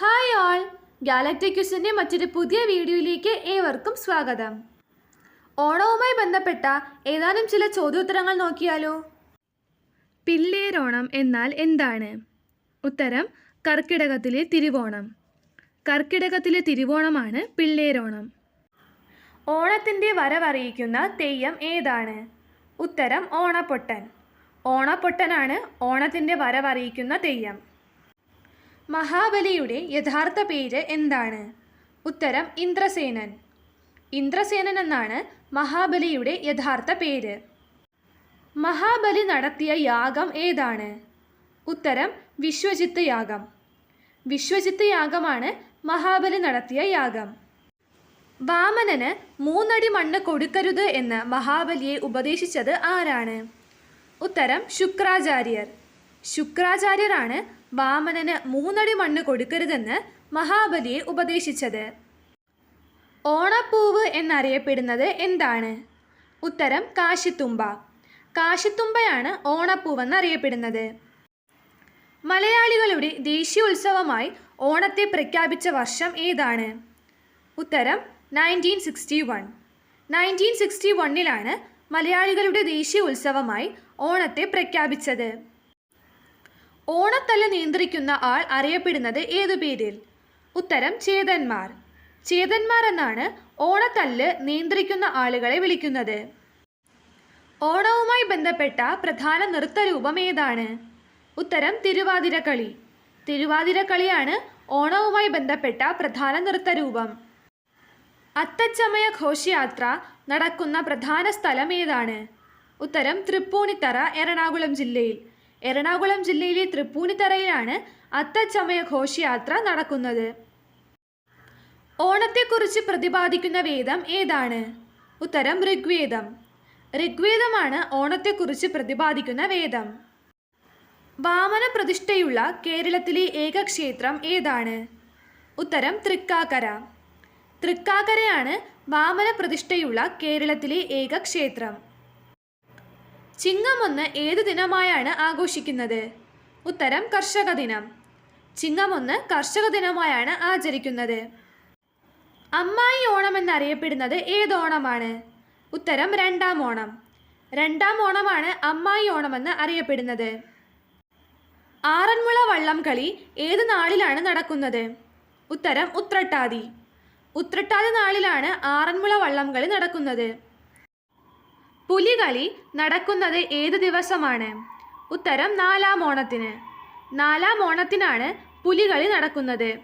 Hi all ഗാലക്ടിക്യൂസിന്റെ മറ്റൊരു പുതിയ വീഡിയോയിലേക്ക് ഏവർക്കും സ്വാഗതം. ഓണവുമായി ബന്ധപ്പെട്ട ഏതാനും ചില ചോദ്യോത്തരങ്ങൾ നോക്കിയാലോ? പില്ലേരോണം എന്നാൽ എന്താണ്? ഉത്തരം കർക്കിടകത്തിലെ തിരുവോണം. കർക്കിടകത്തിലെ തിരുവോണമാണ് പിള്ളേരോണം. ഓണത്തിന്റെ വരവറിയിക്കുന്ന തെയ്യം ഏതാണ്? ഉത്തരം ഓണപ്പൊട്ടൻ ഓണപ്പൊട്ടനാണ് ഓണത്തിന്റെ വരവറിയിക്കുന്ന തെയ്യം. മഹാബലിയുടെ യഥാർത്ഥ പേര് എന്താണ്? ഉത്തരം ഇന്ദ്രസേനൻ. ഇന്ദ്രസേനൻ എന്നാണ് മഹാബലിയുടെ യഥാർത്ഥ പേര്. മഹാബലി നടത്തിയ യാഗം ഏതാണ്? ഉത്തരം വിശ്വജിത്ത് യാഗം. വിശ്വജിത്ത് യാഗമാണ് മഹാബലി നടത്തിയ യാഗം. വാമനന് മൂന്നടി മണ്ണ് കൊടുക്കരുത് എന്ന് മഹാബലിയെ ഉപദേശിച്ചത് ആരാണ്? ഉത്തരം ശുക്രാചാര്യർ. ശുക്രാചാര്യരാണ് വാമനന് മൂന്നടി മണ്ണ് കൊടുക്കരുതെന്ന് മഹാബലിയെ ഉപദേശിച്ചത്. ഓണപ്പൂവ് എന്നറിയപ്പെടുന്നത് എന്താണ്? ഉത്തരം കാശിത്തുമ്പ. കാശിത്തുമ്പയാണ് ഓണപ്പൂവെന്നറിയപ്പെടുന്നത്. മലയാളികളുടെ ദേശീയോത്സവമായി ഓണത്തെ പ്രഖ്യാപിച്ച വർഷം ഏതാണ്? ഉത്തരം nineteen sixty one. Nineteen sixty വണ്ണിലാണ് മലയാളികളുടെ ദേശീയ ഉത്സവമായി ഓണത്തെ പ്രഖ്യാപിച്ചത്. ഓണത്തല്ല് നിയന്ത്രിക്കുന്ന ആൾ അറിയപ്പെടുന്നത് ഏതു പേരിൽ? ഉത്തരം ചേതന്മാർ. ചേതന്മാർ എന്നാണ് ഓണത്തല്ല് നിയന്ത്രിക്കുന്ന ആളുകളെ വിളിക്കുന്നത്. ഓണവുമായി ബന്ധപ്പെട്ട പ്രധാന നൃത്തരൂപം ഏതാണ്? ഉത്തരം തിരുവാതിരക്കളി. തിരുവാതിരക്കളിയാണ് ഓണവുമായി ബന്ധപ്പെട്ട പ്രധാന നൃത്തരൂപം. അത്തച്ചമയ ഘോഷയാത്ര നടക്കുന്ന പ്രധാന സ്ഥലം ഏതാണ്? ഉത്തരം തൃപ്പൂണിത്തറ എറണാകുളം ജില്ലയിൽ. എറണാകുളം ജില്ലയിലെ തൃപ്പൂണിത്തറയിലാണ് അത്തച്ചമയ ഘോഷയാത്ര നടക്കുന്നത്. ഓണത്തെക്കുറിച്ച് പ്രതിപാദിക്കുന്ന വേദം ഏതാണ്? ഉത്തരം ഋഗ്വേദം. ഋഗ്വേദമാണ് ഓണത്തെക്കുറിച്ച് പ്രതിപാദിക്കുന്ന വേദം. വാമന പ്രതിഷ്ഠയുള്ള കേരളത്തിലെ ഏക ക്ഷേത്രം ഏതാണ്? ഉത്തരം തൃക്കാക്കര. തൃക്കാക്കരയാണ് വാമന പ്രതിഷ്ഠയുള്ള കേരളത്തിലെ ഏക ക്ഷേത്രം ചിങ്ങമൊന്ന് ഏത് ദിനമായാണ് ആഘോഷിക്കുന്നത്? ഉത്തരം കർഷക ദിനം. ചിങ്ങമൊന്ന് കർഷക ദിനമായാണ് ആചരിക്കുന്നത്. അമ്മായി ഓണം എന്നറിയപ്പെടുന്നത് ഓണമാണ്? ഉത്തരം രണ്ടാം ഓണം. രണ്ടാം ഓണമാണ് അമ്മായി ഓണമെന്ന് അറിയപ്പെടുന്നത്. ആറന്മുള വള്ളം കളി ഏത് നാളിലാണ് നടക്കുന്നത്? ഉത്തരം ഉത്രട്ടാതി. ഉത്രട്ടാതി നാളിലാണ് ആറന്മുള വള്ളം കളി നടക്കുന്നത്. പുലികളി നടക്കുന്നത് ഏത് ദിവസമാണ്? ഉത്തരം നാലാം ഓണത്തിന്. നാലാം ഓണത്തിനാണ് പുലികളി നടക്കുന്നത്.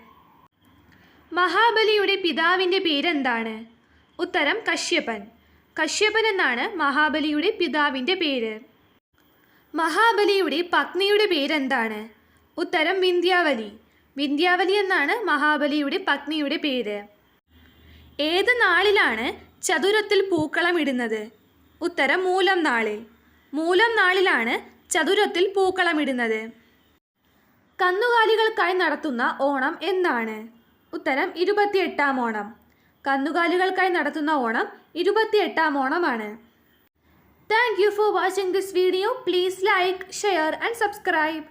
മഹാബലിയുടെ പിതാവിന്റെ പേരെന്താണ്? ഉത്തരം കശ്യപൻ. കശ്യപൻ എന്നാണ് മഹാബലിയുടെ പിതാവിന്റെ പേര്. മഹാബലിയുടെ പത്നിയുടെ പേരെന്താണ്? ഉത്തരം വിന്ധ്യാവലി. വിന്ധ്യാവലി എന്നാണ് മഹാബലിയുടെ പത്നിയുടെ പേര്. ഏത് നാളിലാണ് ചതുരത്തിൽ പൂക്കളം ഇടുന്നത്? ഉത്തരം മൂലം നാളിൽ. മൂലം നാളിലാണ് ചതുരത്തിൽ പൂക്കളമിടുന്നത് കന്നുകാലികൾക്കായി നടത്തുന്ന ഓണം എന്നാണ്. ഉത്തരം ഇരുപത്തിയെട്ടാം ഓണം. കന്നുകാലികൾക്കായി നടത്തുന്ന ഓണം ഇരുപത്തിയെട്ടാം ഓണമാണ്. Thank you for watching this video please like share and subscribe